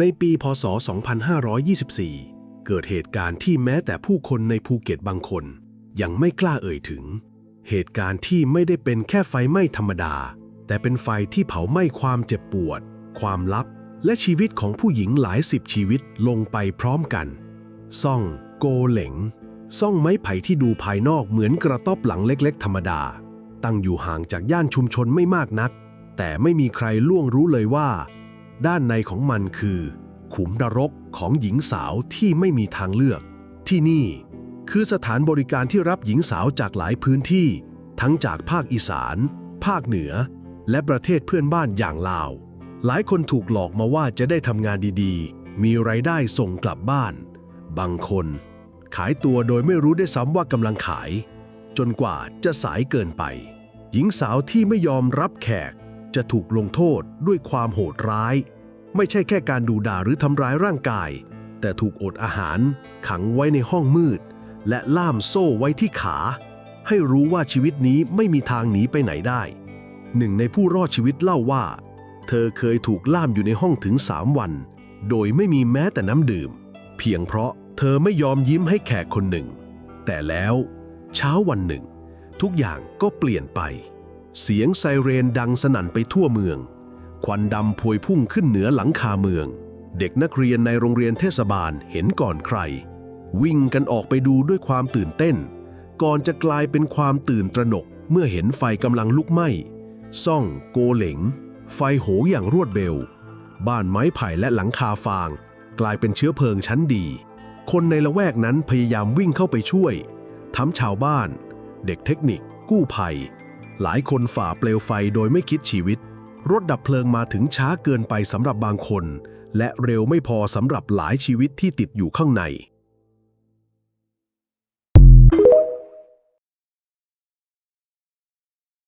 ในปีพศ 2524 เกิดเหตุการณ์ที่แม้แต่ผู้คนในภูเก็ตบางคน ยังไม่กล้าเอ่ยถึง เหตุการณ์ที่ไม่ได้เป็นแค่ไฟไหม้ธรรมดา แต่เป็นไฟที่เผาไหม้ความเจ็บปวด ความลับ และชีวิตของผู้หญิงหลายสิบชีวิตลงไปพร้อมกัน ซ่องโกเหลงซ่องไม้ไผ่ที่ดูภายนอกเหมือนกระต๊อบหลังเล็กๆ ธรรมดา ตั้งอยู่ห่างจากย่านชุมชนไม่มากนัก แต่ไม่มีใครล่วงรู้เลยว่า ด้านในของมันคือ ขุมนรกของหญิงสาวที่ไม่มีทางเลือก ที่นี่คือสถานบริการที่รับหญิงสาวจากหลายพื้นที่ ทั้งจากภาคอีสาน ภาคเหนือ และประเทศเพื่อนบ้านอย่างลาว หลายคนถูกหลอกมาว่าจะได้ทำงานดีๆ มีไรายได้ส่งกลับบ้าน บางคน ขายตัวโดยไม่รู้ได้ซ้ำว่ากำลังขาย จนกว่าจะสายเกินไป หญิงสาวที่ไม่ยอมรับแขกจะถูกลงโทษด้วยความโหดร้าย ไม่ใช่แค่การดูด่าหรือทำร้ายร่างกาย แต่ถูกอดอาหาร ขังไว้ในห้องมืด และล่ามโซ่ไว้ที่ขา ให้รู้ว่าชีวิตนี้ไม่มีทางหนีไปไหนได้ หนึ่งในผู้รอดชีวิตเล่าว่า เธอเคยถูกล่ามอยู่ในห้องถึงสามวัน โดยไม่มีแม้แต่น้ำดื่ม เพียงเพราะเธอไม่ยอมยิ้มให้แขกคนหนึ่ง แต่แล้วเช้าวันหนึ่ง ทุกอย่างก็เปลี่ยนไป เสียงไซเรนดังสนั่นไปทั่วเมือง ควันดำพวยพุ่งขึ้นเหนือหลังคาเมือง เด็กนักเรียนในโรงเรียนเทศบาลเห็นก่อนใคร วิ่งกันออกไปดูด้วยความตื่นเต้น ก่อนจะกลายเป็นความตื่นตระหนกเมื่อเห็นไฟกำลังลุกไหม้ซ่องโกเหลง ไฟโหมอย่างรวดเร็ว บ้านไม้ไผ่และหลังคาฟาง กลายเป็นเชื้อเพลิงชั้นดี คนในละแวกนั้นพยายามวิ่งเข้าไปช่วย ทั้งชาวบ้าน เด็กเทคนิค กู้ภัย หลายคนฝ่าเปลวไฟโดยไม่คิดชีวิต รถดับเพลิงมาถึงช้าเกินไปสำหรับบางคน และเร็วไม่พอสำหรับหลายชีวิตที่ติดอยู่ข้างใน